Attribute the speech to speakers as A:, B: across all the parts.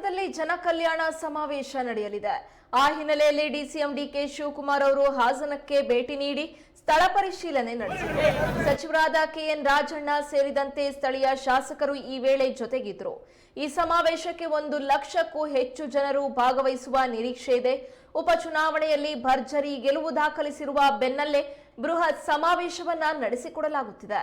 A: ಹಾಸನದಲ್ಲಿ ಜನಕಲ್ಯಾಣ ಸಮಾವೇಶ ನಡೆಯಲಿದೆ. ಆ ಹಿನ್ನೆಲೆಯಲ್ಲಿ ಡಿಸಿಎಂ ಡಿಕೆ ಶಿವಕುಮಾರ್ ಅವರು ಹಾಸನಕ್ಕೆ ಭೇಟಿ ನೀಡಿ ಸ್ಥಳ ಪರಿಶೀಲನೆ ನಡೆಸಿದರು. ಸಚಿವರಾದ ಕೆಎನ್ ರಾಜಣ್ಣ ಸೇರಿದಂತೆ ಸ್ಥಳೀಯ ಶಾಸಕರು ಈ ವೇಳೆ ಜೊತೆಗಿದ್ರು. ಈ ಸಮಾವೇಶಕ್ಕೆ ಒಂದು ಲಕ್ಷಕ್ಕೂ ಹೆಚ್ಚು ಜನರು ಭಾಗವಹಿಸುವ ನಿರೀಕ್ಷೆ ಇದೆ. ಉಪಚುನಾವಣೆಯಲ್ಲಿ ಭರ್ಜರಿ ಗೆಲುವು ದಾಖಲಿಸಿರುವ ಬೆನ್ನಲ್ಲೇ ಬೃಹತ್ ಸಮಾವೇಶವನ್ನ ನಡೆಸಿಕೊಡಲಾಗುತ್ತಿದೆ.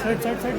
B: సైడ్ సైడ్ సైడ్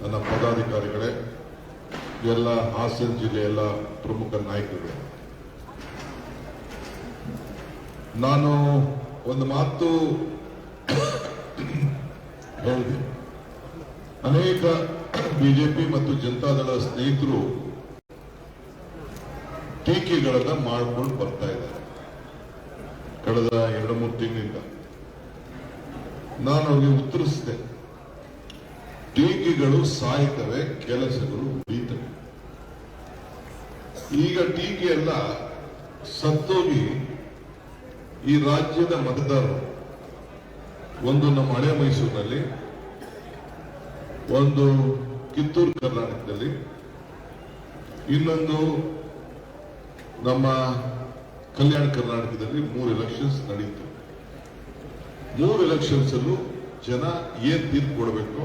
C: ನನ್ನ ಪದಾಧಿಕಾರಿಗಳೇ ಎಲ್ಲ ಹಾಸನ ಜಿಲ್ಲೆಯ ಎಲ್ಲ ಪ್ರಮುಖ ನಾಯಕರುಗಳೇ ನಾನು ಒಂದು ಮಾತು ಹೇಳಿದೆ. ಅನೇಕ ಬಿಜೆಪಿ ಮತ್ತು ಜನತಾದಳ ಸ್ನೇಹಿತರು ಟೀಕೆಗಳನ್ನ ಮಾಡಿಕೊಂಡು ಬರ್ತಾ ಇದ್ದಾರೆ. ಕಳೆದ ಎರಡು, ಮೂರು ತಿಂಗಳಿಂದ. ನಾನು ಅವ್ರಿಗೆ ಉತ್ತರಿಸಿದೆ. ಟೀಕೆಗಳು ಸಾಯ್ತವೆ, ಕೆಲಸಗಳು ಉಳಿತವೆ. ಈಗ ಟೀಕೆ ಎಲ್ಲ ಸತ್ತೋಗಿ ಈ ರಾಜ್ಯದ ಮತದಾರರು, ಒಂದು ನಮ್ಮ ಹಳೆ ಮೈಸೂರಿನಲ್ಲಿ, ಒಂದು ಕಿತ್ತೂರು ಕರ್ನಾಟಕದಲ್ಲಿ, ಇನ್ನೊಂದು ನಮ್ಮ ಕಲ್ಯಾಣ ಕರ್ನಾಟಕದಲ್ಲಿ ಮೂರು ಎಲೆಕ್ಷನ್ಸ್ ನಡೆಯಿತು ಮೂರು ಎಲೆಕ್ಷನ್ಸ್ ಅಲ್ಲೂ ಜನ ಏನ್ ತೀರ್ಪು ಕೊಡಬೇಕು,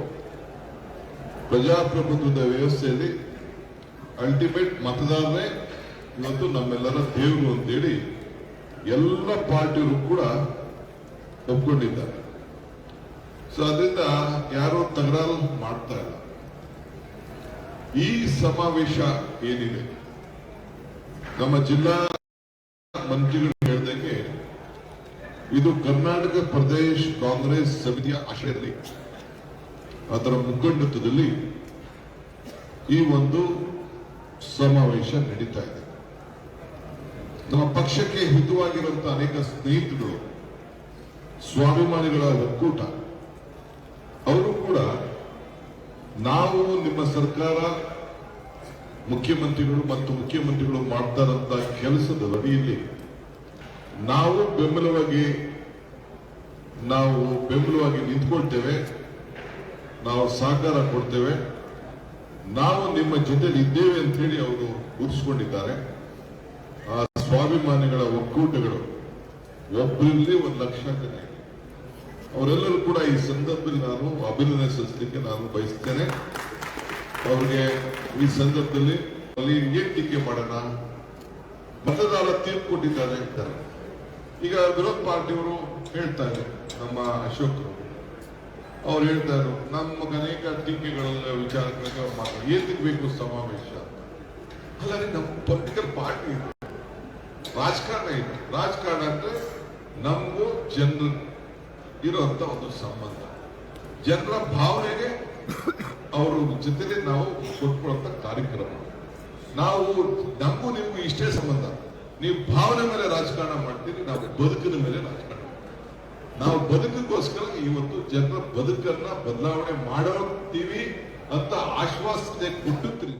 C: ಪ್ರಜಾಪ್ರಭುತ್ವದ ವ್ಯವಸ್ಥೆಯಲ್ಲಿ ಅಲ್ಟಿಮೇಟ್ ಮತದಾರರೇ ಇವತ್ತು ನಮ್ಮೆಲ್ಲರ ದೇವರು ಅಂತೇಳಿ ಎಲ್ಲ ಪಾರ್ಟಿಯವರು ಕೂಡ ಒಪ್ಕೊಂಡಿದ್ದಾರೆ. ಸೊ ಅದರಿಂದ ಯಾರು ತಕರಾರು ಮಾಡ್ತಾ ಇಲ್ಲ. ಈ ಸಮಾವೇಶ ಏನಿದೆ? ನಮ್ಮ ಜಿಲ್ಲಾ ಮಂತ್ರಿಗಳು ಹೇಳ್ದಂಗೆ ಇದು ಕರ್ನಾಟಕ ಪ್ರದೇಶ್ ಕಾಂಗ್ರೆಸ್ ಸಮಿತಿಯ ಆಶ್ರಯದಲ್ಲಿ, ಅದರ ಮುಖಂಡತ್ವದಲ್ಲಿ ಈ ಒಂದು ಸಮಾವೇಶ ನಡೀತಾ ಇದೆ. ನಮ್ಮ ಪಕ್ಷಕ್ಕೆ ಹಿತವಾಗಿರುವಂತಹ ಅನೇಕ ಸ್ನೇಹಿತರು ಸ್ವಾಭಿಮಾನಿಗಳ ಒಕ್ಕೂಟ, ಅವರು ಕೂಡ ನಾವು ನಿಮ್ಮ ಸರ್ಕಾರ ಮುಖ್ಯಮಂತ್ರಿಗಳು ಮತ್ತು ಮುಖ್ಯಮಂತ್ರಿಗಳು ಮಾಡ್ತಾರಂತ ಕೆಲಸದ ಅಡಿಯಲ್ಲಿ ನಾವು ಬೆಂಬಲವಾಗಿ ನಾವು ಬೆಂಬಲವಾಗಿ ನಿಂತ್ಕೊಳ್ತೇವೆ, ನಾವು ಸಹಕಾರ ಕೊಡ್ತೇವೆ, ನಾವು ನಿಮ್ಮ ಜೊತೆಲಿ ಇದ್ದೇವೆ ಅಂತ ಹೇಳಿ ಅವರು ಗುರುತಿಸಿಕೊಂಡಿದ್ದಾರೆ. ಆ ಸ್ವಾಭಿಮಾನಿಗಳ ಒಕ್ಕೂಟಗಳು. ಒಬ್ಬರಲ್ಲಿ ಒಂದು ಲಕ್ಷ ಜನ. ಅವರೆಲ್ಲರೂ ಕೂಡ ಈ ಸಂದರ್ಭದಲ್ಲಿ ನಾನು ಅಭಿನಂದಿಸಲಿಕ್ಕೆ ನಾನು ಬಯಸ್ತೇನೆ. ಅವರಿಗೆ ಈ ಸಂದರ್ಭದಲ್ಲಿ ಅಲ್ಲಿ ಏನ್ ಟೀಕೆ ಮಾಡೋಣ? ಮತದಾರ ತೀರ್ಪು ಕೊಟ್ಟಿದ್ದಾರೆ ಅಂತಾರೆ. ಈಗ ವಿರೋಧ ಪಾರ್ಟಿಯವರು ಹೇಳ್ತಾರೆ ನಮ್ಮ ಅಶೋಕ್ ಅವ್ರು. ಹೇಳ್ತಾರೆ ನಮ್ಮ ಅನೇಕ ಟೀಕೆಗಳೆಲ್ಲ ವಿಚಾರಗಳಿಗೆ ಮಾತಾಡ ಏತಕ್ಕೆ ಬೇಕು ಸಮಾವೇಶ? ಅಲ್ಲ ನಮ್ಮ ಪೊಲಿಟಿಕಲ್ ಪಾರ್ಟಿ ರಾಜಕಾರಣ ಇಲ್ಲ ರಾಜಕಾರಣ ಅಂದ್ರೆ ನಮಗೂ ಜನರು ಇರುವಂತ ಒಂದು ಸಂಬಂಧ. ಜನರ ಭಾವನೆಗೆ ಅವರ ಜೊತೆಲಿ ನಾವು ಕೊಟ್ಕೊಳ್ಳುವಂತ ಕಾರ್ಯಕ್ರಮ. ನಾವು ನಮಗೂ ನಿಮಗೂ ಇಷ್ಟೇ ಸಂಬಂಧ. ನೀವು ಭಾವನೆ ಮೇಲೆ ರಾಜಕಾರಣ ಮಾಡ್ತೀರಿ, ನಾವು ಬದುಕಿನ ಮೇಲೆ ರಾಜಕಾರಣ ನಾವು ಬದುಕಕ್ಕೋಸ್ಕರ ಇವತ್ತು ಜನರ ಬದುಕನ್ನ ಬದಲಾವಣೆ ಮಾಡೋತೀವಿ ಅಂತ ಆಶ್ವಾಸನೆ ಕೊಟ್ಟುತ್ತೀರಿ